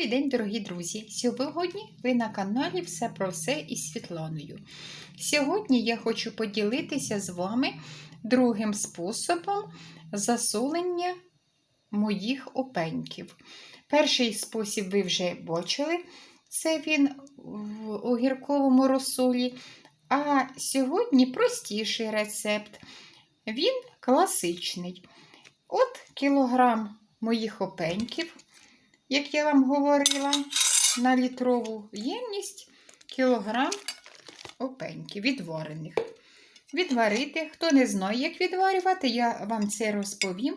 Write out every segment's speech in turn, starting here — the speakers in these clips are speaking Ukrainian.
Добрий день, дорогі друзі! Сьогодні ви на каналі Все про все із Світланою. Сьогодні я хочу поділитися з вами другим способом засолення моїх опеньків. Перший спосіб ви вже бачили, це він в огірковому розсолі. А сьогодні простіший рецепт. Він класичний. От кілограм моїх опеньків як я вам говорила, на літрову ємність кілограм опеньки відварених. Відварити, хто не знає, як відварювати, я вам це розповім.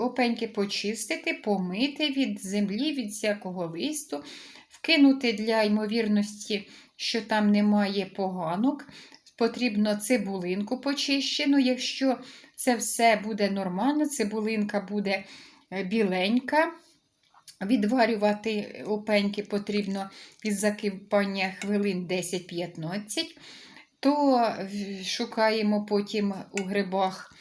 Опеньки почистити, помити від землі, від всякого листу, вкинути для ймовірності, що там немає поганок. Потрібно цибулинку почищену. Якщо це все буде нормально, цибулинка буде е, біленька. Відварювати опеньки потрібно від закипання хвилин 10-15, то шукаємо потім у грибах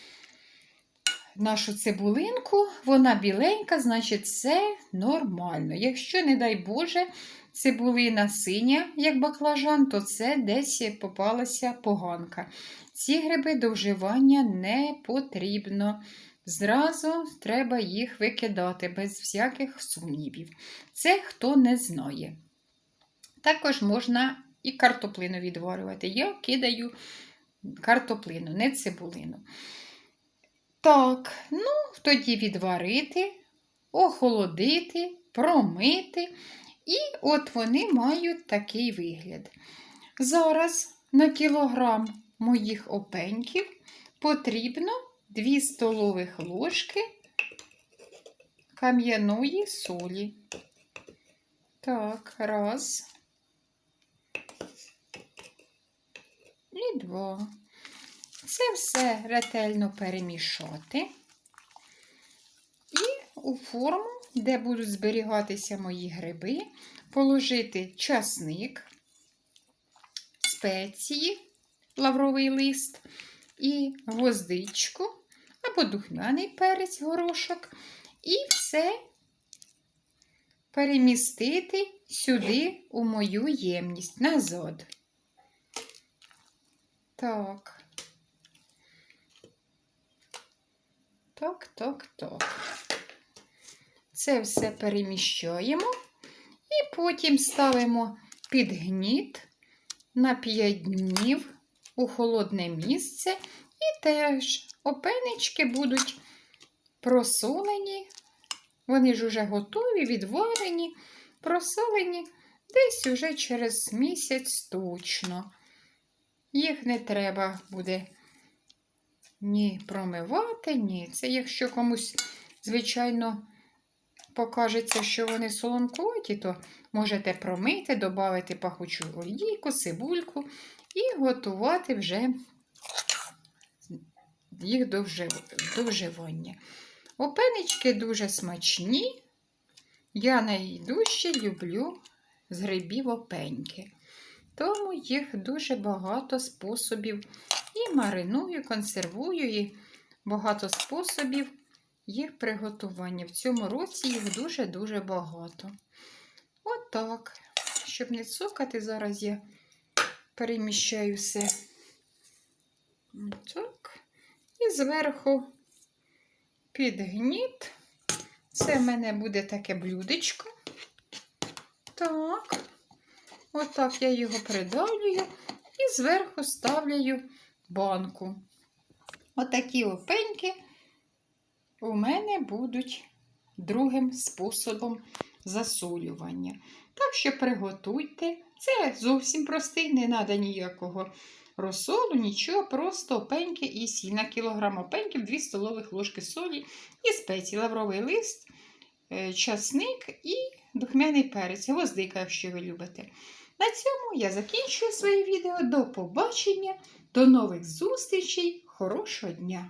нашу цибулинку, вона біленька, значить це нормально. Якщо, не дай Боже, цибулина синя, як баклажан, то це десь попалася поганка. Ці гриби до вживання не потрібно. Зразу треба їх викидати без всяких сумнівів. Це хто не знає. Також можна і картоплину відварювати. Я кидаю картоплину, не цибулину. Так, ну, тоді відварити, охолодити, промити. І от вони мають такий вигляд. Зараз на кілограм моїх опеньків потрібно 2 столових ложки кам'яної солі. Так, раз. І два. Це все ретельно перемішати. І у форму, де будуть зберігатися мої гриби, положити часник, спеції, лавровий лист і гвоздичку або духмяний перець, горошок, і все перемістити сюди у мою ємність назад. Так. Так, так, так. Це все переміщаємо і потім ставимо під гніт на 5 днів у холодне місце, і теж опенички будуть просолені. Вони ж уже готові, відварені, просолені десь уже через місяць точно. Їх не треба буде ні промивати, ні. Це якщо комусь, звичайно, покажеться, що вони солонкоті, то можете промити, додати пахучу олійку, цибульку і готувати вже їх до вживання. Опенички дуже смачні. Я найдужче люблю з грибів опеньки. Тому їх дуже багато способів. І мариную, консервую, і багато способів їх приготування. В цьому році їх дуже-дуже багато. Отак. Щоб не цукати, зараз я переміщаю все. Так. І зверху підгніт. Це в мене буде таке блюдечко. Так, отак я його придавлюю і зверху ставлю банку. Отакі опеньки у мене будуть другим способом засолювання. Так що приготуйте. Це зовсім простий, не треба ніякого розсолу, нічого, просто опеньки і сіль. На кілограм опеньків 2 столових ложки солі і спеції, лавровий лист, е, часник і духмяний перець, гвоздика, якщо ви любите. На цьому я закінчую своє відео. До побачення, до нових зустрічей, хорошого дня!